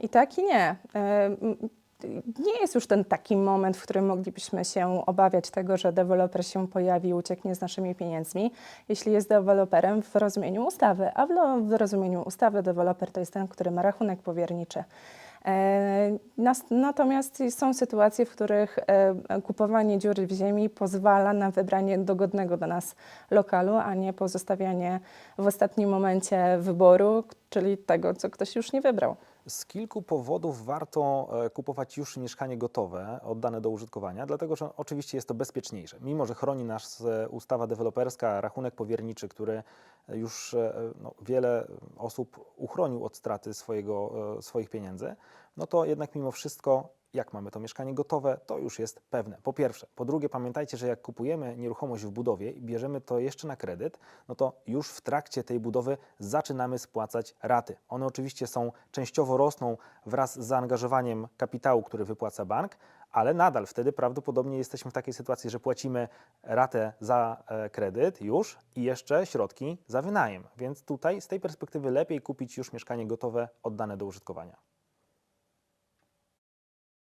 I tak i nie. Nie jest już ten taki moment, w którym moglibyśmy się obawiać tego, że deweloper się pojawi ucieknie z naszymi pieniędzmi, jeśli jest deweloperem w rozumieniu ustawy. A w, rozumieniu ustawy deweloper to jest ten, który ma rachunek powierniczy. E, Natomiast są sytuacje, w których e, kupowanie dziury w ziemi pozwala na wybranie dogodnego do nas lokalu, a nie pozostawianie w ostatnim momencie wyboru, czyli tego, co ktoś już nie wybrał. Z kilku powodów warto e, kupować już mieszkanie gotowe, oddane do użytkowania, dlatego że oczywiście jest to bezpieczniejsze. Mimo, że chroni nas e, ustawa deweloperska, rachunek powierniczy, który już e, no, wiele osób uchronił od straty swojego, swoich pieniędzy, no to jednak mimo wszystko, jak mamy to mieszkanie gotowe, to już jest pewne. Po pierwsze. Po drugie, pamiętajcie, że jak kupujemy nieruchomość w budowie i bierzemy to jeszcze na kredyt, no to już w trakcie tej budowy zaczynamy spłacać raty. One oczywiście są częściowo rosną wraz z zaangażowaniem kapitału, który wypłaca bank, ale nadal wtedy prawdopodobnie jesteśmy w takiej sytuacji, że płacimy ratę za e, kredyt już i jeszcze środki za wynajem. Więc tutaj z tej perspektywy lepiej kupić już mieszkanie gotowe, oddane do użytkowania.